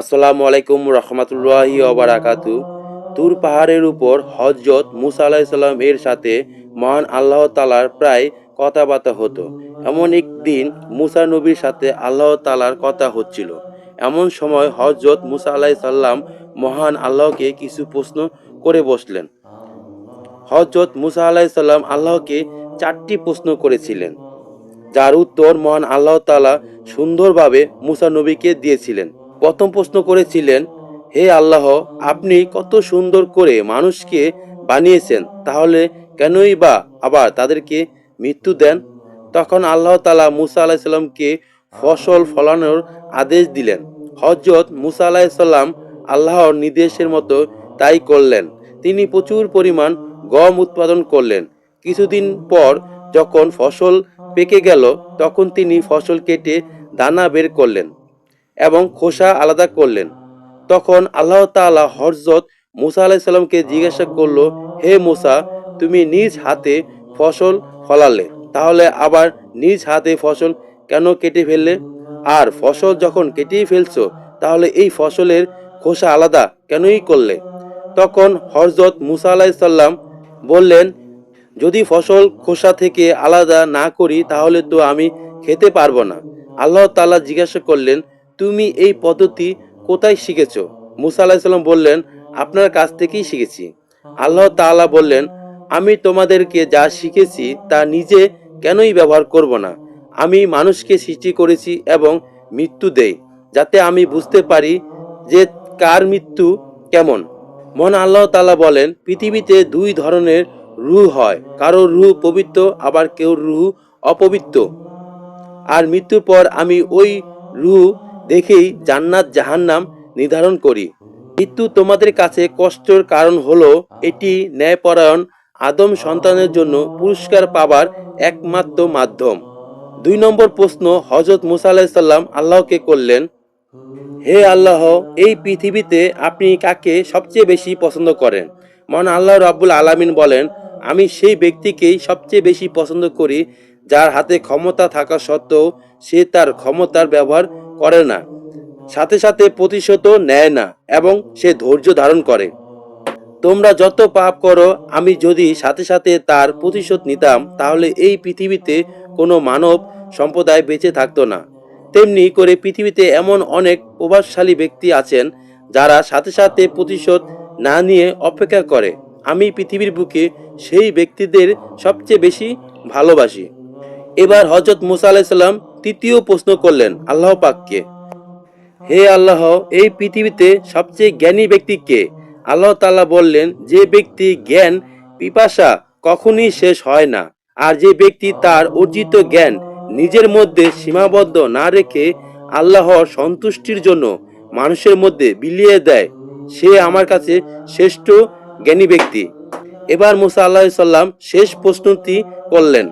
আসসালামু আলাইকুম রহমতুল্লাহি ওবারাকাতু তুর পাহাড়ের উপর হজরত মুসা আলাহিসাল্লাম এর সাথে মহান আল্লাহ তালার প্রায় কথাবার্তা হতো। এমন একদিন মুসা নবীর সাথে আল্লাহ তালার কথা হচ্ছিল। এমন সময় হজরত মুসা আলাহিসাল্লাম মহান আল্লাহকে কিছু প্রশ্ন করে বসলেন। হজরত মুসা আলাহিসাল্লাম আল্লাহকে চারটি প্রশ্ন করেছিলেন। যার উত্তর মহান আল্লাহ তালা সুন্দরভাবে মুসা নবীকে দিয়েছিলেন। প্রথম প্রশ্ন করেছিলেন, হে আল্লাহ, আপনি কত সুন্দর করে মানুষকে বানিয়েছেন, তাহলে কেনই বা আবার তাদেরকে মৃত্যু দেন? তখন আল্লাহ তালা মুসা আলাহিসাল্লামকে ফসল ফলানোর আদেশ দিলেন। হজরত মুসা আলাহিসাল্লাম আল্লাহর নির্দেশের মতো তাই করলেন। তিনি প্রচুর পরিমাণ গম উৎপাদন করলেন। কিছুদিন পর যখন ফসল পেকে গেল, তখন তিনি ফসল কেটে দানা বের করলেন। এবং খোসা আলাদা করলেন। তখন আল্লাহ তাআলা হরজত মুসা আলাইসাল্লামকে জিজ্ঞাসা করল, হে মুসা, তুমি নিজ হাতে ফসল ফলালে, তাহলে আবার নিজ হাতে ফসল কেন কেটে ফেললে? আর ফসল যখন কেটেই ফেলছো, তাহলে এই ফসলের খোসা আলাদা কেনই করলে? তখন হরজত মুসা আলাইসাল্লাম বললেন, যদি ফসল খোসা থেকে আলাদা না করি, তাহলে তো আমি খেতে পারব না। আল্লাহ তাআলা জিজ্ঞাসা করলেন তুমি এই পদ্ধতি কোথায় শিখেছ? মুসা আলাহিসাল্লাম বললেন, আপনার কাছ থেকেই শিখেছি। আল্লাহ তাআলা বললেন, আমি তোমাদেরকে যা শিখেছি তা নিজে কেনই ব্যবহার করব না? আমি মানুষকে সৃষ্টি করেছি এবং মৃত্যু দেই, যাতে আমি বুঝতে পারি যে কার মৃত্যু কেমন। মন আল্লাহ তাআলা বলেন, পৃথিবীতে দুই ধরনের রু হয়। কারও রু পবিত্র, আবার কেউ রু অপবিত্র। আর মৃত্যুর পর আমি ওই রূহ দেখেই জান্নাত জাহান্নাম নির্ধারণ করি। মৃত্যু তোমাদের কাছে কষ্টের কারণ হলো এটি ন্যায়পরায়ণ, আদম সন্তানের জন্য পুরস্কার পাবার একমাত্র মাধ্যম। দুই নম্বর প্রশ্ন হজরত মুসা আলাহিসাল্লাম আল্লাহকে করলেন, হে আল্লাহ, এই পৃথিবীতে আপনি কাকে সবচেয়ে বেশি পছন্দ করেন? মহান আল্লাহ রাব্বুল আলামিন বলেন, আমি সেই ব্যক্তিকেই সবচেয়ে বেশি পছন্দ করি, যার হাতে ক্ষমতা থাকা সত্ত্বেও সে তার ক্ষমতার ব্যবহার করে না। সাথে সাথে প্রতিশোধ নেয় না এবং সে ধৈর্য ধারণ করে। তোমরা যত পাপ করো, আমি যদি সাথে সাথে তার প্রতিশোধ নিতাম, তাহলে এই পৃথিবীতে কোনো মানব সম্প্রদায় বেঁচে থাকতো না। তেমনি করে পৃথিবীতে এমন অনেক প্রভাবশালী ব্যক্তি আছেন, যারা সাথে সাথে প্রতিশোধ না নিয়ে অপেক্ষা করে। আমি পৃথিবীর বুকে সেই ব্যক্তিদের সবচেয়ে বেশি ভালোবাসি। এবার হজরত মুসা আলাইসাল্লাম তৃতীয় প্রশ্ন করলেন, আল্লাহ পাককে হে আল্লাহ, এই পৃথিবীতে সবচেয়ে জ্ঞানী ব্যক্তি কে? আল্লাহ তাআলা বললেন, যে ব্যক্তি জ্ঞান, পিপাসা কখনই শেষ হয় না। আর যে ব্যক্তি তার অর্জিত জ্ঞান নিজের মধ্যে সীমাবদ্ধ না রেখে আল্লাহর সন্তুষ্টির জন্য মানুষের মধ্যে বিলিয়ে দেয়, সে আমার কাছে শ্রেষ্ঠ জ্ঞানী ব্যক্তি। এবার মুসা আল্লাহ সাল্লাম শেষ প্রশ্নটি করলেন।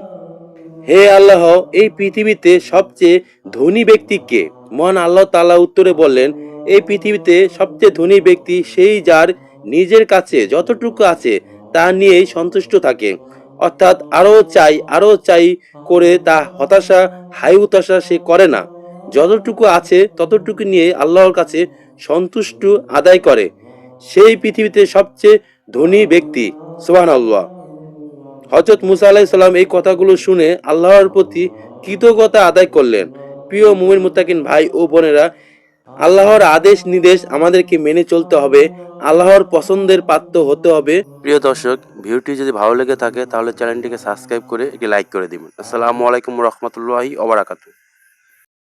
হে আল্লাহ, এই পৃথিবীতে সবচেয়ে ধনী ব্যক্তি কে? মহান আল্লাহ তালা উত্তরে বললেন, এই পৃথিবীতে সবচেয়ে ধনী ব্যক্তি সেই যার নিজের কাছে যতটুকু আছে তা নিয়েই সন্তুষ্ট থাকে। অর্থাৎ আরও চাই আরও চাই করে তা হতাশা, হাই হতাশা সে করে না। যতটুকু আছে ততটুকু নিয়ে আল্লাহর কাছে সন্তুষ্ট আদায় করে। সেই পৃথিবীতে সবচেয়ে ধনী ব্যক্তি সোহান আল্লাহ হজরত মুসা আলাহিসাল্লাম এই কথাগুলো শুনে আল্লাহর প্রতি কৃতজ্ঞতা আদায় করলেন। প্রিয় মুমিন মুতাকিন ভাই ও বোনেরা, আল্লাহর আদেশ নির্দেশ আমাদেরকে মেনে চলতে হবে, আল্লাহর পছন্দের পাত্র হতে হবে। প্রিয় দর্শক ভিডিওটি যদি ভালো লেগে থাকে, তাহলে চ্যানেলটিকে সাবস্ক্রাইব করে একটি লাইক করে দিবেন। আসসালামু আলাইকুম রহমতুল্লাহি ওবারাকাতু